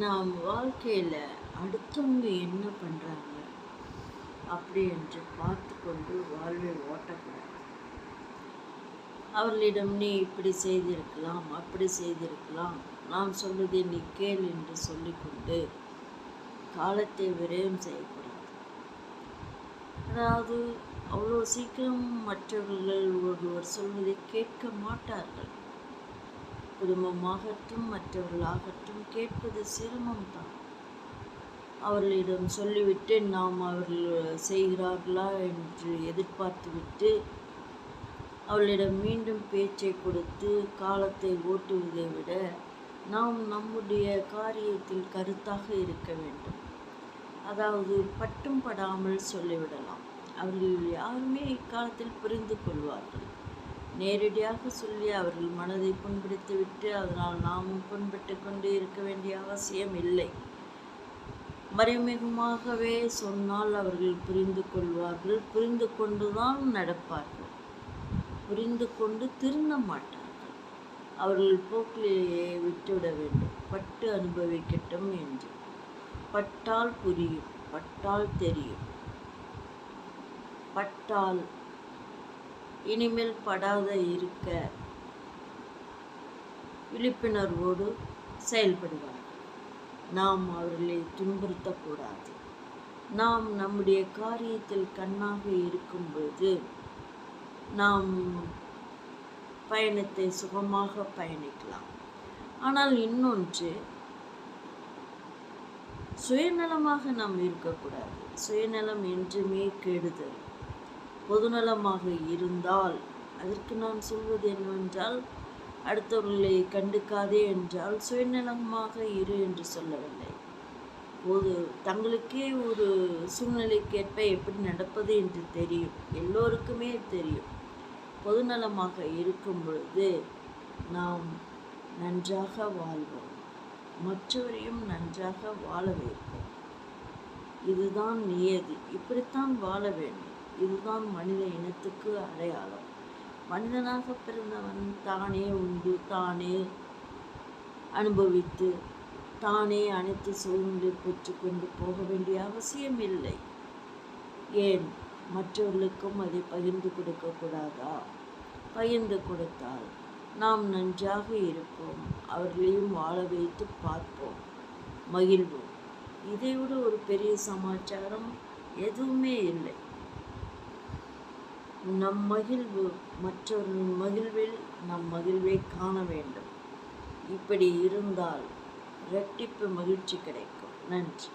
நாம் வாழ்க்கையில் அடுத்தவங்க என்ன பண்ணுறாங்க அப்படி என்று பார்த்து கொண்டு வாழ்வை ஓட்டக்கூடாது. அவர்களிடம் நீ இப்படி செய்திருக்கலாம் அப்படி செய்திருக்கலாம். நான் சொல்வதை நீ கேள் என்று சொல்லிக்கொண்டு காலத்தை விரயம் செய்யக்கூடாது. அதாவது அவ்வளோ சீக்கிரம் மற்றவர்கள் ஒருவர் சொல்வதை கேட்க மாட்டார்கள். குடும்பமாகட்டும் மற்றவர்களாகட்டும் கேட்பது சிரமம்தான். அவர்களிடம் சொல்லிவிட்டு நாம் அவர்கள் செய்கிறார்களா? என்று எதிர்பார்த்துவிட்டு அவர்களிடம் மீண்டும் பேச்சை கொடுத்து காலத்தை ஓட்டுவதை விட நாம் நம்முடைய காரியத்தில் கருத்தாக இருக்க வேண்டும். அதாவது பட்டும் படாமல் சொல்லிவிடலாம். அவர்கள் யாருமே இக்காலத்தில் புரிந்து கொள்வார்கள். நேரடியாக சொல்லி அவர்கள் மனதை புண்படுத்திவிட்டு அதனால் நாமும் புண்பட்டு கொண்டு இருக்க வேண்டிய அவசியம் இல்லை. மறைமுகமாகவே சொன்னால் அவர்கள் புரிந்து கொள்வார்கள். புரிந்து கொண்டுதான் நடப்பார்கள். புரிந்து கொண்டு திருந்த மாட்டார்கள். அவர்கள் போக்கிலேயே விட்டுவிட வேண்டும். பட்டு அனுபவிக்கட்டும் என்று. பட்டால் புரியும். பட்டால் தெரியும். பட்டால் இனிமேல் படாத இருக்க. விழிப்புணர்வோடு செயல்படுவார். நாம் அவர்களை துன்புறுத்தக்கூடாது. நாம் நம்முடைய காரியத்தில் கண்ணாக இருக்கும்போது நாம் பயணத்தை சுகமாக பயணிக்கலாம். ஆனால் இன்னொன்று சுயநலமாக நாம் இருக்கக்கூடாது. சுயநலம் என்றுமே கெடுதல். பொதுநலமாக இருந்தால். அதற்கு நான் சொல்வது என்னவென்றால் அடுத்தவர்களை கண்டுக்காதே என்றால் சுயநலமாக இரு என்று சொல்லவில்லை. ஒரு தங்களுக்கே ஒரு சூழ்நிலைக்கேற்ப எப்படி நடப்பது என்று தெரியும். எல்லோருக்குமே தெரியும். பொதுநலமாக இருக்கும் பொழுது நாம் நன்றாக வாழ்வோம். மற்றவரையும் நன்றாக வாழ வைப்போம். இதுதான் நியதி. இப்படித்தான் வாழ வேண்டும். இதுதான் மனித இனத்துக்கு அடையாளம். மனிதனாக பிறந்தவன் தானே உண்டு தானே அனுபவித்து தானே அனைத்து சுகங்களை பெற்றுக்கொண்டு போக வேண்டிய அவசியம் இல்லை ஏன்? மற்றவர்களுக்கும் அதை பகிர்ந்து கொடுக்கக்கூடாதா பகிர்ந்து கொடுத்தால் நாம் நன்றாக இருப்போம். அவர்களையும் வாழ வைத்து பார்ப்போம். மகிழ்வோம். இதைவிட ஒரு பெரிய சமாச்சாரம் எதுவுமே இல்லை. நம் மகிழ்வு மற்றவர்களின் மகிழ்வில் நம் மகிழ்வை காண வேண்டும். இப்படி இருந்தால் இரட்டிப்பு மகிழ்ச்சி கிடைக்கும். நன்றி.